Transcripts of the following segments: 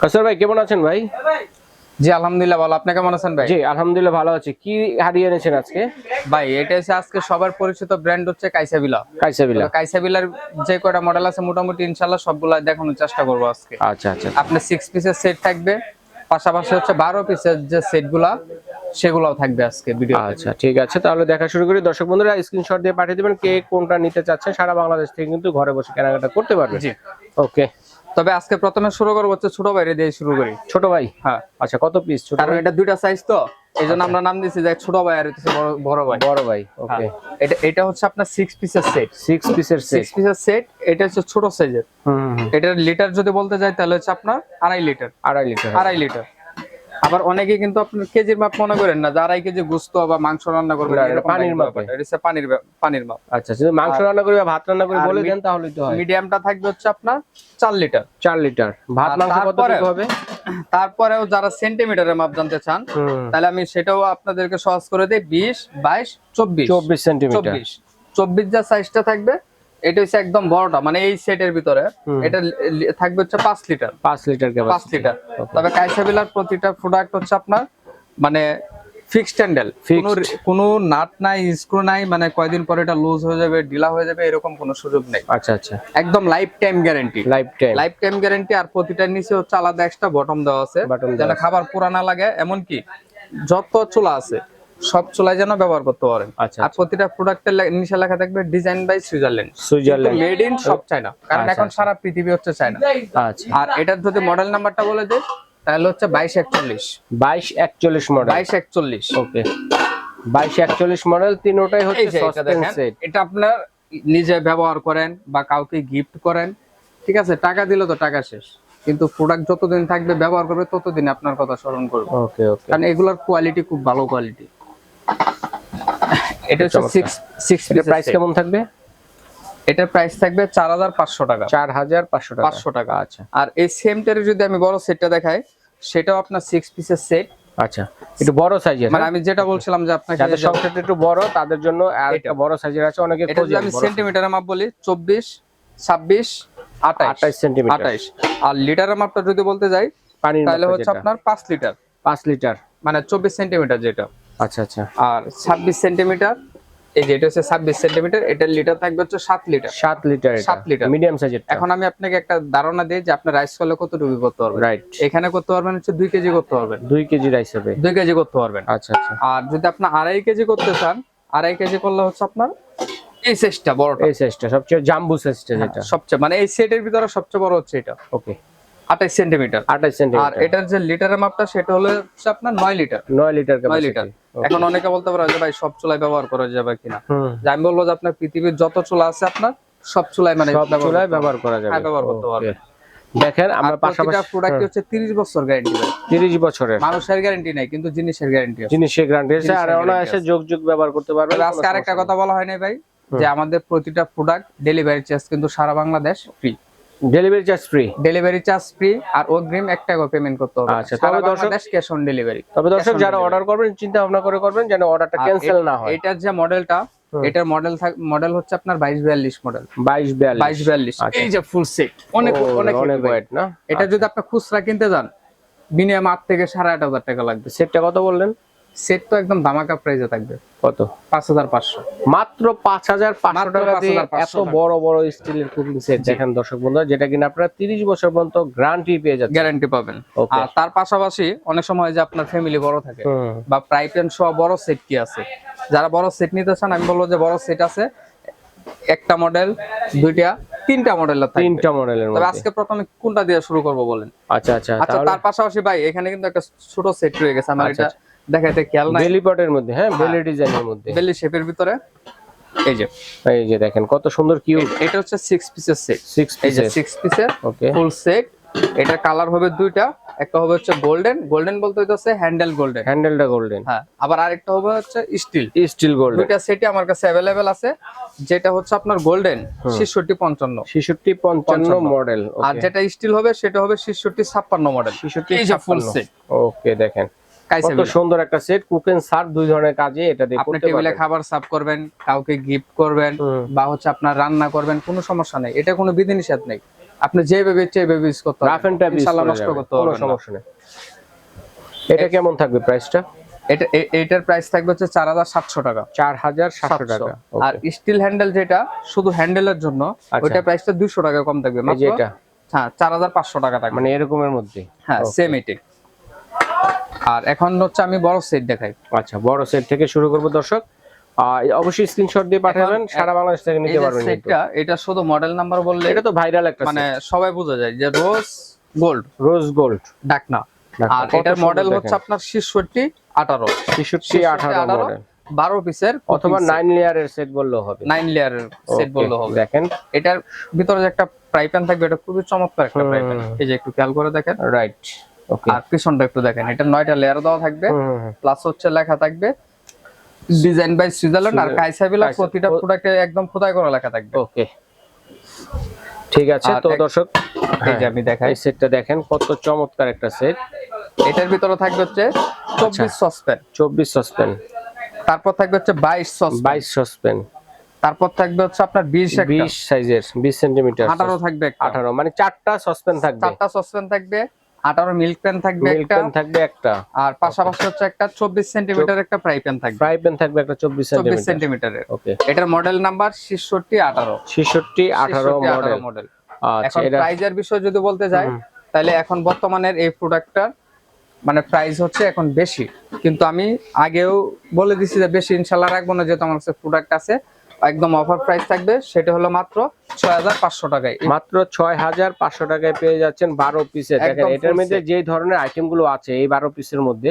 কাসর ভাই কেমন আছেন ভাই? জি আলহামদুলিল্লাহ ভালো। আপনি কেমন আছেন ভাই? জি আলহামদুলিল্লাহ ভালো আছি। কি হারিয়ে এনেছেন আজকে? ভাই এটা হচ্ছে আজকে সবার পরিচিত ব্র্যান্ড হচ্ছে কাইসাবিলা কাইসাবিলা কাইসাবিলার যে কয়টা মডেল আছে মোটামুটি ইনশাল্লাহ সবগুলা দেখানোর চেষ্টা করব আজকে। আচ্ছা আচ্ছা। আপনার সিক্স পিসের সেট থাকবে পাশাপাশি হচ্ছে বারো পিসের যে সেটগুলা সেগুলাও থাকবে আজকে ভিডিও আচ্ছা ঠিক আছে। তাহলে দেখা শুরু করি। দর্শক বন্ধুরা স্ক্রিনশট দিয়ে পাঠিয়ে দিবেন কে কোনটা নিতে চাচ্ছেন সারা বাংলাদেশ থেকে কিন্তু ঘরে বসে কেনাকাটা করতে পারবে। জি। ওকে তবে আজকে প্রথমে শুরু করব হচ্ছে ছোট ভাই দিয়ে শুরু করি। ছোট ভাই? হ্যাঁ। আচ্ছা কত পিস ছোট কারণ এটা দুইটা সাইজ তো এই জন্য আমরা নাম দিয়েছি যে ছোট ভাই আর হচ্ছে বড়- বড় ভাই। বড় ভাই ওকে হ্যাঁ। এটা এটা হচ্ছে আপনার সিক্স পিসের সেট সিক্স পিসের সেট সিক্স পিসের সেট এটা হচ্ছে ছোট সাইজের হুম হুম, এটার লিটার যদি বলতে যাই তাহলে হচ্ছে আপনার আড়াই লিটার আড়াই লিটার আড়াই লিটার আবার অনেকে কিন্তু আপনার কেজির মাপ মনে করেন না যে আড়াই কেজি গুস্ত বা মাংস রান্না এরকম পানির মাপে। এটা পানির পানির মাপ। আচ্ছা মাংস রান্না করি বা ভাত রান্না করি আর বলে দেন তাহলেই তো হয়। মিডিয়ামটা থাকবে হচ্ছে আপনার চার লিটার। চার লিটার। ভাত মাংস কত তারপরে- হবে? তারপরেও যারা সেন্টিমিটারের মাপ জানতে চান তাহলে আমি সেটাও আপনাদেরকে সহজ করে দিই বিশ বাইশ চব্বিশ। চব্বিশ সেন্টিমিটার। চব্বিশ। চব্বিশ যা সাইজটা থাকবে এটা হচ্ছে একদম বড়টা মানে এই সেটের ভিতরে এটা থাকবে হচ্ছে পাঁচ লিটার। পাঁচ লিটার পাঁচ লিটার। তবে কাইসাবিলার প্রতিটা প্রোডাক্ট হচ্ছে আপনার মানে ফিক্সড হ্যান্ডেল কোনো। কোনো নাট নাই স্ক্রু নাই মানে কয়দিন পরে এটা লুজ হয়ে যাবে ঢিলা হয়ে যাবে এরকম কোনো সুযোগ নেই। আচ্ছা আচ্ছা। একদম life time guarantee life time life time guarantee আর প্রতিটার নিচে হচ্ছে আলাদা একটা বটম দেওয়া আছে। যেন আছে। খাবার পুরানা লাগে এমনকি যত চুলা আছে সব চুলায় যেন ব্যবহার করতে পারেন। আচ্ছা, আর প্রতিটা প্রোডাক্টের নিশা লেখা থাকবে design by Switzerland Switzerland made in সব চায়না কারণ আচ্ছা, এখন সারা পৃথিবী হচ্ছে চায়না আচ্ছা। আর এটার যদি মডেল নাম্বারটা বলে দেয় তাহলে হচ্ছে বাইশ একচল্লিশ। বাইশ একচল্লিশ মডেল বাইশ একচল্লিশ। ওকে। বাইশ একচল্লিশ মডেল তিনোটাই হচ্ছে এটা আপনার নিজে ব্যবহার করেন বা কাউকে গিফট করেন। ঠিক আছে টাকা দিলে তো টাকা শেষ। কিন্তু প্রোডাক্ট যতদিন থাকবে ব্যবহার করবে ততদিন আপনার কথা স্মরণ করবে। ওকে ওকে। কারণ এগুলোর কোয়ালিটি খুব ভালো কোয়ালিটি এটা হচ্ছে চমৎকার। সিক্স সিক্স প্রাইস কেমন থাকবে? এটার প্রাইস থাকবে চার হাজার পাঁচশো টাকা। চার হাজার পাঁচশো টাকা। পাঁচশো টাকা আচ্ছা। আর এই সেমটারে যদি আমি বড় সেটটা দেখাই সেটাও আপনার সিক্স পিসের সেট আচ্ছা একটু বড় সাইজের মানে আমি যেটা বলছিলাম যে আপনাকে যাদের সংসারটা একটু বড় তাদের জন্য একটা বড় সাইজের আছে অনেকে এটা আমি সেন্টিমিটারের মাপ বলি চব্বিশ ছাব্বিশ আঠাইশ আঠাইশ সেন্টিমিটার আঠাইশ আর লিটারের মাপটা যদি বলতে যাই তাহলে হচ্ছে আপনার পাঁচ লিটার পাঁচ লিটার মানে চব্বিশ সেন্টিমিটার যেটা। আচ্ছা আচ্ছা। আর ছাব্বিশ সেন্টিমিটার এই যে এটা হচ্ছে ছাব্বিশ সেন্টিমিটার এটার লিটার থাকবে হচ্ছে সাত লিটার। সাত লিটার সাত লিটার। মিডিয়াম সাইজের এখন আমি আপনাকে একটা ধারণা দিই যে আপনি রাইস করলে কতটুকু করতে পারবেন। রাইট এখানে করতে পারবেন হচ্ছে দুই কেজি করতে পারবেন। দুই কেজি রাইস হবে। দুই কেজি করতে পারবেন। আচ্ছা আচ্ছা। আর যদি আপনি আড়াই কেজি করতে চান আড়াই কেজি করলে হচ্ছে আপনার এই সাইজটা বড়টা। এই সাইজটা সবচেয়ে জাম্বু সাইজটা যেটা। সবচেয়ে মানে এই সেটের ভিতরে সবচেয়ে বড় হচ্ছে এটা। ওকে। আঠাইশ সেন্টিমিটার। আঠাইশ আর সেন্টিমিটার এটার যে লিটারের মাপটা সেটা হলো হচ্ছে আপনার নয় লিটার। নয় লিটার নয় লিটার। এখন অনেকে বলতে পারে যে ভাই সব চুলায় ব্যবহার করা যাবে কিনা। আমি বলব যে আপনার পৃথিবীর যত চুলা আছে আপনার সব চুলায় মানে সব চুলায় ব্যবহার করা যাবে। হ্যাঁ, ব্যবহার করতে পারবে। দেখেন আমরা পাশাপাশি প্রোডাক্ট হচ্ছে 30 বছর গ্যারান্টি ভাই। তিরিশ বছরের। মানুষের গ্যারান্টি নাই কিন্তু জিনিসের গ্যারান্টি আছে। জিনিসের গ্যারান্টি আছে আর জিনিসের অনায়াসে যোগ যোগ ব্যবহার করতে পারবে আজকে আরেকটা কথা বলা হয় নাই ভাই যে আমাদের প্রতিটা প্রোডাক্ট ডেলিভারি চার্জ কিন্তু সারা Bangladesh free delivery charge free delivery charge free আর অগ্রিম এক টাকা পেমেন্ট করতে হবে। আচ্ছা, তবে দর্শক- বাংলাদেশ ক্যাশ অন ডেলিভারি তবে দর্শক যারা অর্ডার করবেন চিন্তা ভাবনা করে করবেন যেন অর্ডারটা ক্যান্সেল না হয়। এটার যে মডেলটা এটার মডেল মডেল হচ্ছে আপনার বাইশ বিয়াল্লিশ মডেল বাইশ বিয়াল্লিশ। বাইশ বিয়াল্লিশ। আচ্ছা। এই যে ফুল সেট অনেক অনেক অনেক ওয়েট না? এটা যদি আপনি খুচরা কিনতে যান মিনিমাম আট থেকে সাড়ে আট হাজার টাকা লাগবে। সেটটা কত বললেন? সেট তো একদম ধামাকা প্রাইসে থাকবে। কত? পাঁচ হাজার পাঁচশো। মাত্র পাঁচ হাজার পাঁচশো টাকা দিয়ে এত বড় বড় স্টিলের কুকিং সেট দেখেন দর্শক বন্ধুরা যেটা কিনা আপনারা তিরিশ বছর পর্যন্ত গ্যারান্টি পেয়ে যাচ্ছেন। গ্যারান্টি পাবেন। আর তার পাশাপাশি অনেক সময় যে আপনার ফ্যামিলি বড় থাকে বা প্রাইপেন সহ বড় সেট কি আছে যারা বড় সেট নিতে চান আমি বলব যে বড় সেট আছে একটা মডেল দুইটা তিনটা মডেল তিনটা মডেলের তবে আজকে প্রথমে কোনটা দিয়ে শুরু করব বলেন? আচ্ছা আচ্ছা আচ্ছা তার পাশাপাশি ভাই এখানে কিন্তু একটা ছোট সেট রয়ে গেছে। আমার আচ্ছা, এটা দেখাইতে খেয়াল নাই। বেলি পটের মধ্যে হ্যাঁ বেলি ডিজাইনের মধ্যে। বেলি শেপের ভিতরে। এই যে। এই যে দেখেন কত সুন্দর কিউট এটা হচ্ছে সিক্স পিসের সেট সিক্স এই যে পিসের সিক্স পিসের ওকে ফুল সেট এটার কালার হবে দুইটা। একটা হবে হচ্ছে গোল্ডেন গোল্ডেন বলতে হচ্ছে হ্যান্ডেল গোল্ডেন হ্যান্ডেলটা গোল্ডেন হ্যাঁ আবার আরেকটা হবে হচ্ছে স্টিল স্টিল গোল্ডেন দুইটা সেটই আমার কাছে অ্যাভেলেবেল আছে। যেটা হচ্ছে আপনার গোল্ডেন ছেষট্টি পঞ্চান্ন। ছেষট্টি পঞ্চান্ন মডেল আর যেটা স্টিল হবে সেটা হবে ছেষট্টি ছাপ্পান্ন মডেল ছেষট্টি এই যে ফুল সেট ওকে দেখেন। কত সুন্দর একটা সেট কুকেন সার্ভ দুই ধরনের কাজে এটা দিয়ে আপনি টেবিলে খাবার সার্ভ করবেন কাউকে গিফট করবেন বা হচ্ছে আপনার রান্না করবেন কোনো সমস্যা নেই। এটা কোনো বিধিনিষেধ নেই। আপনি যেভাবে ইচ্ছে এইভাবে ইউজ করতে রাফ এন্ড টাইপ ইনশাআল্লাহ নষ্ট করতে কোনো সমস্যা নেই। এটা কেমন থাকবে প্রাইসটা এটা এটার প্রাইস থাকবে হচ্ছে চার হাজার সাতশো টাকা। চার হাজার সাতশো টাকা আর স্টিল হ্যান্ডেল যেটা শুধু হ্যান্ডেলের জন্য। ওইটা প্রাইসটা দুশো টাকা কম থাকবে। মাত্র এটা? হ্যাঁ চার হাজার পাঁচশো টাকা থাকবে। মানে এরকমের মধ্যে হ্যাঁ সেম এটাই। আর এখন হচ্ছে আমি বড় সেট দেখাই। আচ্ছা বড় সেট থেকে শুরু করব দর্শক। আর অবশ্যই স্ক্রিনশট দিয়ে পাঠাবেন সারা বাংলাদেশ থেকে নিতে পারবেন। সেটটা এটা শুধু মডেল নাম্বার বললে এটা তো ভাইরাল একটা মানে সবাই বোঝা যায় যে রোজ গোল্ড রোজ গোল্ড ডাকনা আর এটার মডেল হচ্ছে আপনার ছেষট্টি আঠারো। ছেষট্টি আঠারো মডেল বারো পিসের অথবা নাইন লেয়ারের সেট বললেও হবে। নাইন লেয়ারের সেট বললে হবে। দেখেন। এটার ভিতরে যে একটা ফ্রাই প্যান থাকবে এটা খুবই চমৎকার একটা ফ্রাই প্যান এই যে একটু খেয়াল করে দেখেন। রাইট আর পিছনটা একটু দেখেন এটা নয়টা লেয়ার দেওয়া থাকবে প্লাস হচ্ছে লেখা থাকবে ডিজাইন বাই সুইজারল্যান্ড আর কাইসাবিলা কাইসা- প্রতিটা প্রোডাক্টে একদম খোদাই করা লেখা থাকবে। ওকে। ঠিক আছে তো দর্শক এই যে আমি দেখাই। সেটটা দেখেন কত চমৎকার একটা সেট এটার ভিতরে থাকবে হচ্ছে আচ্ছা। চব্বিশ সসপ্যান। চব্বিশ সসপেন তারপর থাকবে হচ্ছে বাইশ সসপ্যান। বাইশ সসপেন তারপর থাকবে হচ্ছে আপনার বিশ একটা। বিশ সাইজের বিশ সেন্টিমিটার আঠারো থাকবে একটা। আঠারো মানে চারটা সসপেন থাকবে। চারটা সসপ্যান থাকবে। আঠারো মিল্ক প্যান থাকবে মিল্ক একটা। থাকবে একটা। আর পাশাপাশি হচ্ছে একটা চব্বিশ সেন্টিমিটার একটা ফ্রাই প্যান থাকবে। ফ্রাই পেন থাকবে একটা চব্বিশ চব্বিশ সেন্টিমিটার সেন্টিমিটারের ওকে এটার মডেল নাম্বার ছেষট্টি আঠারো। ছেষট্টি আঠারো মডেল মডেল আচ্ছা এখন এটা প্রাইজের বিষয় যদি বলতে যাই তাহলে এখন বর্তমানের এই প্রোডাক্টটার মানে প্রাইস হচ্ছে এখন বেশি। কিন্তু আমি আগেও বলে দিছি যে বেশি ইনশাল্লাহ রাখব না যেহেতু আমার কাছে প্রোডাক্ট আছে। একদম অফার প্রাইস থাকবে সেটা হলো মাত্র ছয় হাজার পাঁচশো টাকায়। মাত্র ছয় হাজার পাঁচশো টাকায় পেয়ে যাচ্ছেন বারো পিসের দেখেন এটার মধ্যে যে ধরনের আইটেমগুলো আছে এই বারো পিসের মধ্যে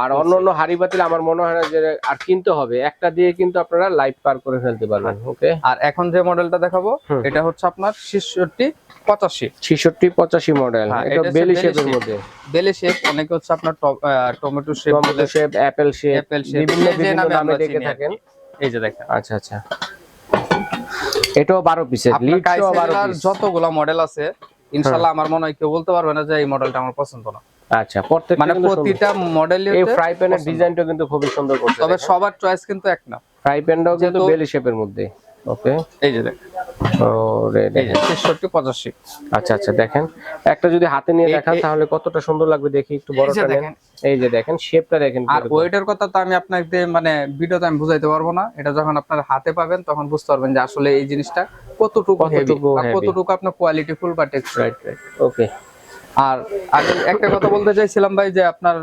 আর অন্য অন্য হাড়ি বাতিল আমার মনে হয় না যে আর কিনতে হবে একটা দিয়ে কিন্তু আপনারা লাইফ পার করে ফেলতে পারবেন ওকে আর এখন যে মডেলটা দেখাবো এটা হচ্ছে আপনার ছেষট্টি পঁচাশি। ছেষট্টি পঁচাশি মডেল হ্যাঁ, এটা বেলি শেপের মধ্যে। বেলে শেপ অনেকে হচ্ছে আপনার tomato shape tomato shape apple shape বিভিন্ন নামে নামে ডেকে থাকেন। এই যে দেখেন। আচ্ছা আচ্ছা। এটাও বারো পিসের আপনার লিড সহ বারো কাইসেলার পিস যতগুলা মডেল আছে ইনশাআল্লাহ আমার মনে হয় কেউ বলতে পারবে না যে এই মডেলটা আমার পছন্দ না। আচ্ছা প্রত্যেক মানে প্রতিটা মডেল এই ফ্রাই প্যানের ডিজাইনটা কিন্তু খুবই সুন্দর করছে তবে সবার চয়েস কিন্তু এক না। ফ্রাই প্যানটাও কিন্তু বেলি শেপের মধ্যে। ওকে। এই যে দেখেন। আচ্ছা আচ্ছা দেখেন। একটা যদি হাতে নিয়ে দেখান তাহলে কতটা সুন্দর লাগবে দেখি একটু এই যে বড়টা দেখেন। এই যে দেখেন শেপটা দেখেন আর। ওয়েটের কথা তো আমি আপনাকে মানে ভিডিওতে আমি বুঝাইতে পারব না। এটা যখন আপনার হাতে পাবেন তখন বুঝতে পারবেন যে আসলে এই জিনিসটা কতটুকু কতটুকু কতটুকু আপনার কোয়ালিটি ফুল বা রাইট রাইট ওকে আর আমি একটা কথা বলতে চাইছিলাম ভাই যে আপনার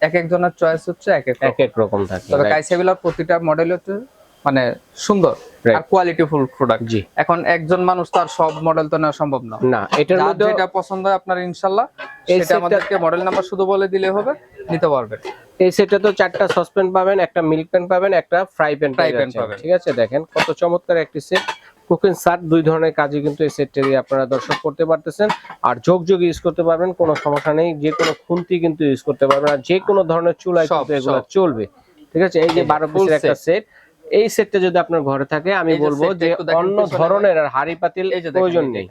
এক একজনের চয়েস হচ্ছে এক এক এক এক রকম থাকে তবে কাইসাবিলার প্রতিটা মডেল হচ্ছে মানে সুন্দর. আর কোয়ালিটি ফুল প্রোডাক্ট জি। এখন একজন মানুষ তার সব মডেল তো নেওয়া সম্ভব না। না এটার মধ্যে যেটা পছন্দ হয় আপনার ইনশাল্লাহ এই সেটা আমাদেরকে মডেল নাম্বার শুধু বলে দিলে হবে নিতে পারবেন এই সেটটা তো চারটা সসপ্যান পাবেন একটা মিল্ক প্যান পাবেন একটা ফ্রাই প্যান Fry pan পাবেন। ঠিক আছে দেখেন কত চমৎকার একটি সেট কুকিং সার দুই ধরনের কাজে কিন্তু এই সেটটা দিয়ে আপনারা দর্শক করতে পারতেছেন। আর যোগ যোগ ইউজ করতে পারবেন কোনো সমস্যা নেই। যে কোনো খুন্তি কিন্তু ইউজ করতে পারবেন। আর যে কোনো ধরনের চুলায় কিন্তু এগুলো চলবে। ঠিক আছে এই যে বারো পিসের একটা সেট এই সেটটা যদি আপনার ঘরে থাকে আমি বলব যে অন্য ধরনের আর হাড়ি পাতিল প্রয়োজন নেই।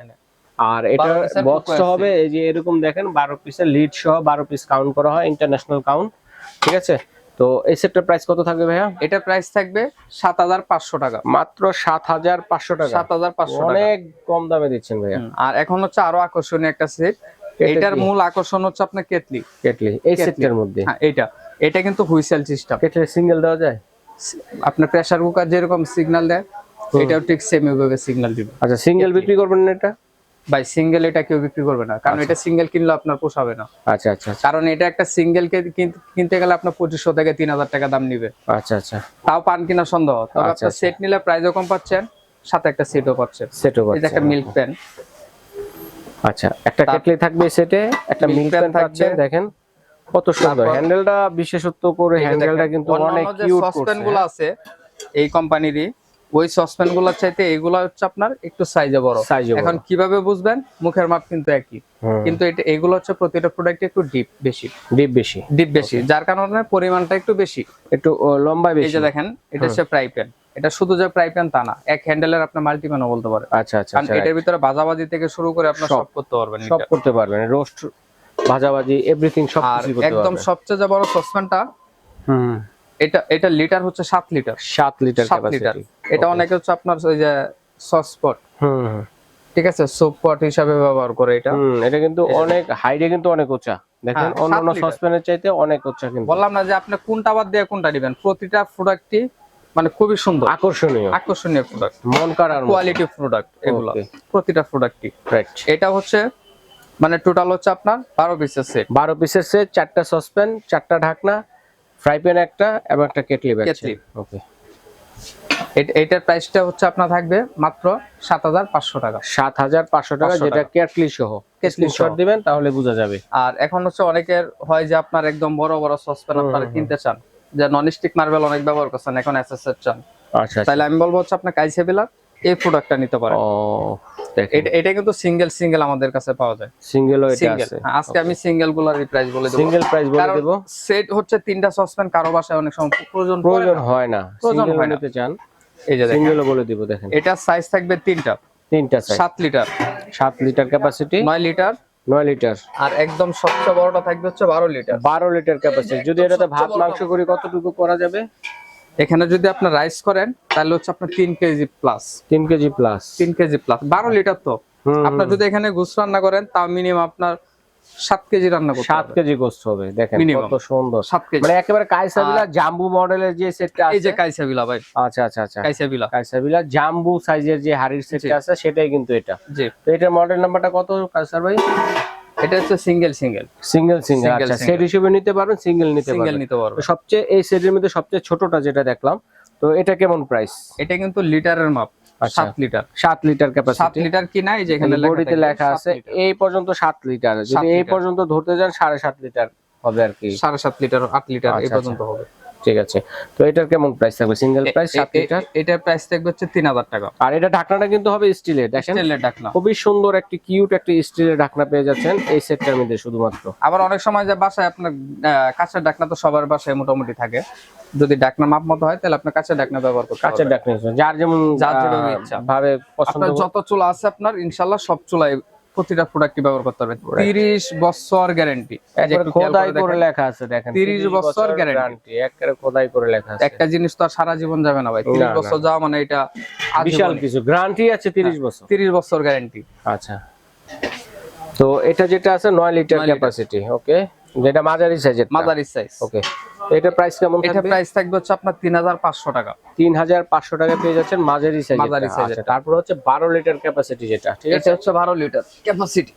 আর এটা 12 piece এর বক্স হবে এই যে এরকম দেখেন বারো পিসের লিড সহ বারো পিস কাউন্ট করা হয় ইন্টারন্যাশনাল কাউন্ট ঠিক আছে? তো এই সেটটার প্রাইস কত থাকবে ভাইয়া? এটা প্রাইস থাকবে সাত হাজার পাঁচশো টাকা। মাত্র সাত হাজার পাঁচশো টাকা। সাত হাজার পাঁচশো অনেক কম দামে দিচ্ছেন ভাইয়া। আর এখন হচ্ছে আরও আকর্ষণীয় একটা সেট এটার মূল আকর্ষণ হচ্ছে আপনার কেটলি কেটলি এই। সেটটার মধ্যে। হ্যাঁ এটা। এটা কিন্তু হুইসেল সিস্টেম কেটলি সিঙ্গেল দেওয়া যায়? আপনার প্রেসার কুকার যেরকম সিগন্যাল দেয় এটাও ঠিক সেম ভাবে সিগন্যাল দিবে। আচ্ছা সিঙ্গেল বিক্রি করবেন না এটা? ভাই সিঙ্গেল এটা কেউ বিক্রি করবে না কারণ এটা সিঙ্গেল কিনলে আপনার পোষাবে না। আচ্ছা আচ্ছা আচ্ছা। কারণ এটা একটা সিঙ্গেল কিনতে গেলে আপনার পঁচিশশো থেকে তিন হাজার টাকা দাম নিবে। আচ্ছা আচ্ছা। তাও পান কিনা সন্দেহ। তবে আচ্ছা, আপনার সেট নিলে প্রাইসও কম পাচ্ছেন সাথে একটা সেটও পাচ্ছেন। সেটও যে একটা মিল্ক প্যান আচ্ছা। একটা কেটলি থাকবে সেটে একটা মিল্ক প্যান থাকছে থাকবে। দেখেন। কত সুন্দর। হ্যান্ডেলটা বিশেষত্ব করে হ্যান্ডেলটা কিন্তু অনেক কিউট সসপ্যানগুলো আছে এই কোম্পানিরই ওই সসপ্যান চাইতে এগুলো হচ্ছে আপনার একটু সাইজে বড়। এখন কীভাবে বুঝবেন? মুখের মাপ কিন্তু একই। কিন্তু এটা এগুলো হচ্ছে প্রতিটা প্রোডাক্ট একটু ডিপ বেশি। ডিপ বেশি। ডিপ বেশি। যার কারণে পরিমাণটা একটু বেশি। একটু লম্বা এই বেশি। যে দেখেন এটা হচ্ছে ফ্রাই প্যান এটা শুধু যে ফ্রাই প্যান তা না এক হ্যান্ডেলের আপনার মাল্টি প্যানও বলতে পারে আচ্ছা আচ্ছা আচ্ছা এটার ভিতরে ভাজাবাজি থেকে শুরু করে আপনার সব। সব করতে পারবেন সব করতে পারবেন। রোস্ট ভাজাভাজি এভরিথিং সব কিছু করতে একদম সবচেয়ে যে বড় সসপ্যানটা হুম। এটা এটা লিটার হচ্ছে সাত লিটার। সাত লিটার সাত লিটার। ক্যাপাসিটি এটা অনেকে হচ্ছে আপনার ওই যে সস পট। হুম। ঠিক আছে? সোপ পট হিসাবে ব্যবহার করে এটা। হুম এটা কিন্তু অনেক হাইটে কিন্তু অনেক উঁচা। দেখেন হ্যাঁ, অন্যান্য সসপ্যানের চাইতে অনেক উঁচা কিন্তু। বললাম না যে আপনি কোনটা বাদ দিয়ে কোনটা দিবেন প্রতিটা প্রোডাক্টই মানে খুবই সুন্দর। আকর্ষণীয়। আকর্ষণীয় প্রোডাক্ট মন কাড়ার কোয়ালিটি প্রোডাক্ট এগুলো। প্রতিটা প্রোডাক্টই রাইট এটা হচ্ছে মানে টোটাল হচ্ছে আপনার বারো পিসের সেট বারো পিসের সেট চারটা সসপ্যান চারটা ঢাকনা ফ্রাই প্যান একটা এবং একটা কেটলি ব্যাগ কেটলি। ওকে এটার প্রাইসটা হচ্ছে আপনার থাকবে মাত্র সাত হাজার পাঁচশো টাকা। সাত হাজার পাঁচশো টাকা যেটা কেটলি সহ। কেটলি সহ। দিবেন তাহলে বোঝা যাবে। আর এখন হচ্ছে অনেকের হয় যে আপনার একদম বড় বড় সসপ্যান আপনারা কিনতে চান। যে নন স্টিক মার্বেল অনেক ব্যবহার করছেন এখন এসএসএর চান। আচ্ছা আচ্ছা। তাহলে আমি বলব হচ্ছে আপনার কাইসেবিলার এই প্রোডাক্টটা নিতে পারেন। ও এটা- এটা কিন্তু সিঙ্গেল সিঙ্গেল আমাদের কাছে পাওয়া যায়। সিঙ্গেলও এটা সিঙ্গেল আছে। আজকে আমি সিঙ্গেলগুলার প্রাইস বলে দেবো। সিঙ্গেল প্রাইস বলে দেব। সেট হচ্ছে তিনটা সসপ্যান কারও বাসায় অনেক সময় প্রয়োজন প্রয়োজন হয় না। প্রয়োজন সিঙ্গেল হয় নিতে চান। এই যে দেখেন। সিঙ্গেলও বলে দিব দেখেন। এটা সাইজ থাকবে তিনটা। তিনটা সাইজ সাত লিটার সাত লিটার ক্যাপাসিটি নয় লিটার নয় লিটার আর একদম সবচেয়ে বড়টা থাকবে হচ্ছে বারো লিটার বারো লিটার ক্যাপাসিটি যদি এটাতে ভাত মাংস করি কতটুকু করা যাবে? এখানে যদি আপনার রাইস করেন তাহলে হচ্ছে আপনার তিন কেজি প্লাস তিন কেজি প্লাস তিন কেজি প্লাস বারো লিটার তো। আপনার যদি এখানে গুছ রান্না করেন তাও মিনিমাম আপনার সাত কেজি রান্না করতে সাত। কেজি গোস্ত হবে দেখেন। কত সুন্দর। সাত কেজি। মানে একেবারে কাইসাবিলা জাম্বু মডেলের যে সেটটা এই আছে। যে কাইসাবিলা ভাই। আচ্ছা আচ্ছা আচ্ছা। কাইসাবিলা। কাইসাবিলা জাম্বু সাইজের যে হাড়ির সেটটা আছে সেটাই কিন্তু এটা। জি। তো এটার মডেল নাম্বারটা কত কাইসার ভাই? এটা হচ্ছে সিঙ্গেল সিঙ্গেল সিঙ্গেল সিঙ্গেল আচ্ছা সেট হিসেবে নিতে পারবেন সিঙ্গেল নিতে সিঙ্গেল নিতে পারবে তো সবচেয়ে এই সেটের মধ্যে সবচেয়ে ছোটটা যেটা দেখলাম তো এটা কেমন প্রাইস এটা কিন্তু লিটারের মাপ আচ্ছা। সাত লিটার। সাত লিটার সাত ক্যাপাসিটি লিটার কি নাই যেখানে বডিতে লেখা আছে এই পর্যন্ত সাত লিটার। সাত যদি এই পর্যন্ত ধরতে যান সাড়ে সাত লিটার হবে আর কি। সাড়ে সাত লিটার আট লিটার এই আচ্ছা, পর্যন্ত হবে। ঠিক আছে। তো এটার কেমন প্রাইস থাকবে? সিঙ্গেল প্রাইস সাত লিটার এটার প্রাইস থাকবে হচ্ছে তিন হাজার টাকা। আর এটা ঢাকনাটা কিন্তু হবে স্টিলের দেখেন? স্টেলের ডাকনা খুবই সুন্দর একটি কিউট একটি স্টিলের ঢাকনা পেয়ে যাচ্ছেন এই সেটটার মধ্যে শুধুমাত্র। আবার অনেক সময় যে বাসায় আপনার আহ, কাঁচের ডাকনা তো সবার বাসায় মোটামুটি থাকে। যদি ডাকনা মাপ মতো হয় তাহলে আপনার কাঁচের ডাকনা ব্যবহার করতে কাঁচের হবে ঢাকনা যার যেমন যার যেভাবে ইচ্ছা। ভাবে পছন্দ আপনার যত চুলা আছে আপনার ইনশাল্লাহ সব চুলাই প্রতিটা প্রোডাক্টই ব্যবহার করতে হবে। তিরিশ বছর গ্যারান্টি খোদাই করে লেখা আছে দেখেন। 30 বছর। গ্যারান্টি একবারে খোদাই করে লেখা আছে। একটা জিনিস তো আর সারা জীবন যাবে না ভাই। তিরিশ বছর যাওয়া মানে এটা বিশাল কিছু। গ্যারান্টি আছে 30 বছর। তিরিশ বছর গ্যারান্টি আচ্ছা। তো এটা যেটা আছে 9 লিটার নয় লিটার। ক্যাপাসিটি ওকে যেটা মাঝারি সাইজের মাদারি সাইজ ওকে এটা প্রাইস কেমন এটা প্রাইস থাকবে হচ্ছে আপনার তিন হাজার পাঁচশো টাকা। 3500 টাকা পেয়ে যাচ্ছেন মাঝারি সাইজের মাঝারি size আচ্ছা তারপর হচ্ছে 12 লিটার ক্যাপাসিটি যেটা ঠিক আছে? হচ্ছে বারো লিটার ক্যাপাসিটি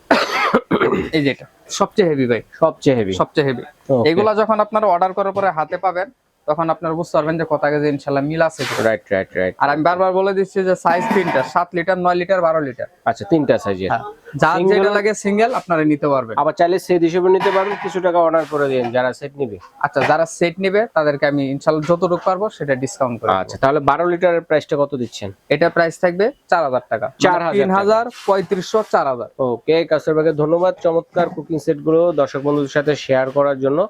এই যেটা সবচেয়ে হেভি ভাই। সবচেয়ে হেভি সবচেয়ে হেভি. এগুলা যখন আপনারা অর্ডার করার পরে হাতে পাবেন তখন আপনারা বুঝতে পারবেন যে কত কেজি ইনশাল্লাহ মিল আছে। রাইট রাইট রাইট আর আমি বারবার বলে দিচ্ছি যে সাইজ তিনটা সাত লিটার নয় লিটার বারো লিটার আচ্ছা তিনটা সাইজের হ্যাঁ। যার যেটা লাগে সিঙ্গেল আপনারা নিতে পারবেন। আবার চাইলে সেট হিসেবে নিতে পারবেন কিছু টাকা অর্ডার করে দিন যারা সেট নিবে। আচ্ছা যারা সেট নিবে তাদেরকে আমি ইনশাল্লাহ যতটুকু পারব সেটা ডিসকাউন্ট করে আচ্ছা তাহলে 12 লিটারের প্রাইসটা কত দিচ্ছেন? এটা প্রাইস থাকবে চার হাজার টাকা। 4,000 তিন হাজার পঁয়ত্রিশশো চার হাজার। ওকে কাস্টমার ধন্যবাদ চমৎকার কুকিং সেটগুলো দর্শক বন্ধুদের সাথে শেয়ার করার জন্য।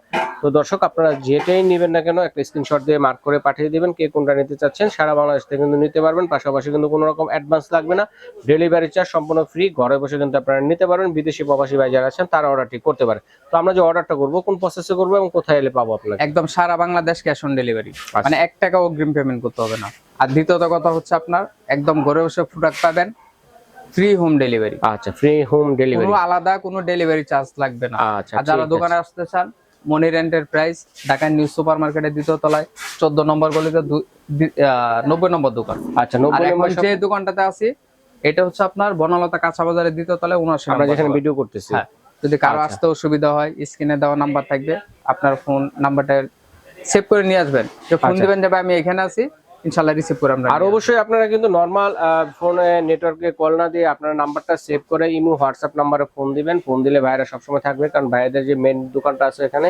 তো দর্শক আপনারা যেটাই নেবেন না কেন একটা স্ক্রিনশট দিয়ে মার্ক করে পাঠিয়ে দিবেন কে কোনটা নিতে চাচ্ছেন সারা বাংলাদেশ থেকে কিন্তু নিতে পারবেন। পাশাপাশি কিন্তু কোনো রকম অ্যাডভান্স লাগবে না। ডেলিভারি চার্জ সম্পূর্ণ ফ্রি ঘরে বসে কিন্তু আপনারা নিতে পারবেন। বিদেশি প্রবাসী ভাই যারা আছেন তারা অর্ডারটি করতে পারে। তো আমরা যে অর্ডারটা করব কোন প্রসেসে করব এবং কোথায় এলে পাবো আপনাকে? একদম সারা বাংলাদেশ ক্যাশ অন ডেলিভারি। মানে এক টাকা অগ্রিম পেমেন্ট করতে হবে না। আর দ্বিতীয়ত কথা হচ্ছে আপনার একদম ঘরে বসে প্রোডাক্ট পাবেন ফ্রি হোম ডেলিভারি আচ্ছা ফ্রি হোম ডেলিভারি কোনো আলাদা কোনো ডেলিভারি চার্জ লাগবে না। আচ্ছা যারা দোকানে আসতে চান Monir enterprise Dhaka new super মার্কেটের দ্বিতীয় তলায় চোদ্দ নম্বর গলিতে নব্বই নম্বর দোকান। আচ্ছা নব্বই নম্বর যে দোকানটাতে আছি এটা হচ্ছে আপনার বনলতা কাঁচা বাজারের দ্বিতীয় তলায় উনআশি আমরা যেখানে ভিডিও করতেছি হ্যাঁ যদি কারও আচ্ছা। আসতে অসুবিধা হয় স্ক্রিনে দেওয়া নাম্বার থাকবে আপনার ফোন নাম্বারটা সেভ করে নিয়ে আসবেন যে ফোন আচ্ছা। দিবেন যাবে আমি এখানে আছি ইনশাল্লাহ রিসিভ করে আমরা আর অবশ্যই আপনারা কিন্তু নর্মাল ফোনে নেটওয়ার্কে কল না দিয়ে আপনার নাম্বারটা সেভ করে ইমো হোয়াটসঅ্যাপ নাম্বারে ফোন দিবেন। ফোন দিলে ভাইরা সবসময় থাকবে কারণ ভাইদের যে মেন দোকানটা আছে এখানে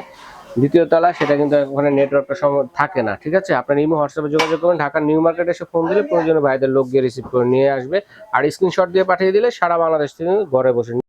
দ্বিতীয় তলা সেটা কিন্তু ওখানে নেটওয়ার্কটা সময় থাকে না ঠিক আছে? আপনার ইমো হোয়াটসঅ্যাপে যোগাযোগ করবেন। ঢাকার নিউ মার্কেটে এসে ফোন দিলে প্রয়োজনে ভাইদের লোক গিয়ে রিসিভ করে নিয়ে আসবে। আর স্ক্রিনশট দিয়ে পাঠিয়ে দিলে সারা বাংলাদেশ থেকে ঘরে বসে